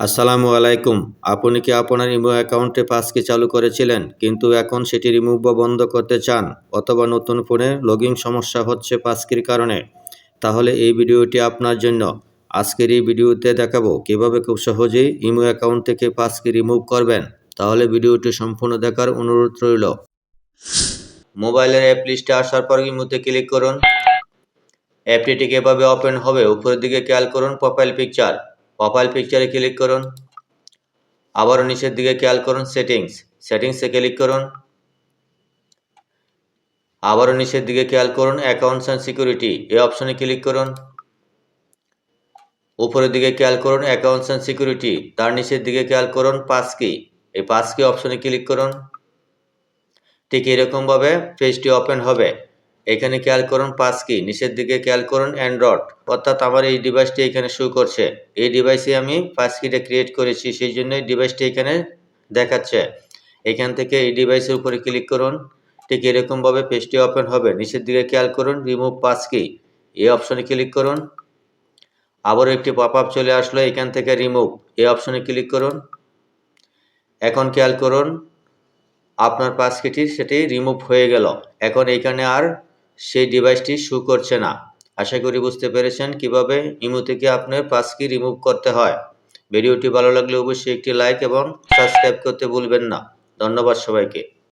আসসালামু আলাইকুম। আপনি কি আপনার ইমো অ্যাকাউন্টে পাসকি চালু করেছিলেন, কিন্তু এখন সেটি রিমুভ বা বন্ধ করতে চান অথবা নতুন ফোনে লগইন সমস্যা হচ্ছে পাসকির কারণে? তাহলে এই ভিডিওটি আপনার জন্য। আজকের এই ভিডিওতে দেখাবো কীভাবে খুব সহজেই ইমো অ্যাকাউন্ট থেকে পাসকি রিমুভ করবেন। তাহলে ভিডিওটি সম্পূর্ণ দেখার অনুরোধ রইল। মোবাইলের অ্যাপ লিস্টে আসার পর ইমোতে ক্লিক করুন। অ্যাপটি এভাবে ওপেন হবে। উপরের দিকে খেয়াল করুন প্রোফাইল পিকচার। প্রোফাইল পিকচারে ক্লিক করুন। আবারও নিচের দিকে খেয়াল করুন সেটিংস সেটিংসে ক্লিক করুন। আবারও নিচের দিকে খেয়াল করুন অ্যাকাউন্টস অ্যান্ড সিকিউরিটি এই অপশনে ক্লিক করুন। উপরের দিকে খেয়াল করুন অ্যাকাউন্টস অ্যান্ড সিকিউরিটি তার নিচের দিকে খেয়াল করুন পাসকি এই পাসকি অপশনে ক্লিক করুন। ঠিক এরকমভাবে পেজটি ওপেন হবে। এখানে খেয়াল করুন পাঁচ কি, নিচের দিকে খেয়াল করুন অ্যান্ড্রয়েড, অর্থাৎ আমার এই ডিভাইসটি এখানে শো করছে। এই ডিভাইসে আমি পাঁচ কিটা ক্রিয়েট করেছি, সেই জন্য এই ডিভাইসটি এখানে দেখাচ্ছে। এখান থেকে এই ডিভাইসের উপরে ক্লিক করুন, ঠিক এরকমভাবে পেজটি ওপেন হবে। নিচের দিকে খেয়াল করুন রিমুভ পাস কি। এই অপশনে ক্লিক করুন। আবারও একটি পপ আপ চলে আসলো, এখান থেকে রিমুভ এই অপশনে ক্লিক করুন। এখন খেয়াল করুন, আপনার পাসকিটি সেটি রিমুভ হয়ে গেল। এখন এখানে আর সেই ডিভাইসটি শু করছে না। আশা করি বুঝতে পেরেছেন কীভাবে ইমো থেকে আপনার পাস কি রিমুভ করতে হয়। ভিডিওটি ভালো লাগলে অবশ্যই একটি লাইক এবং সাবস্ক্রাইব করতে ভুলবেন না। ধন্যবাদ সবাইকে।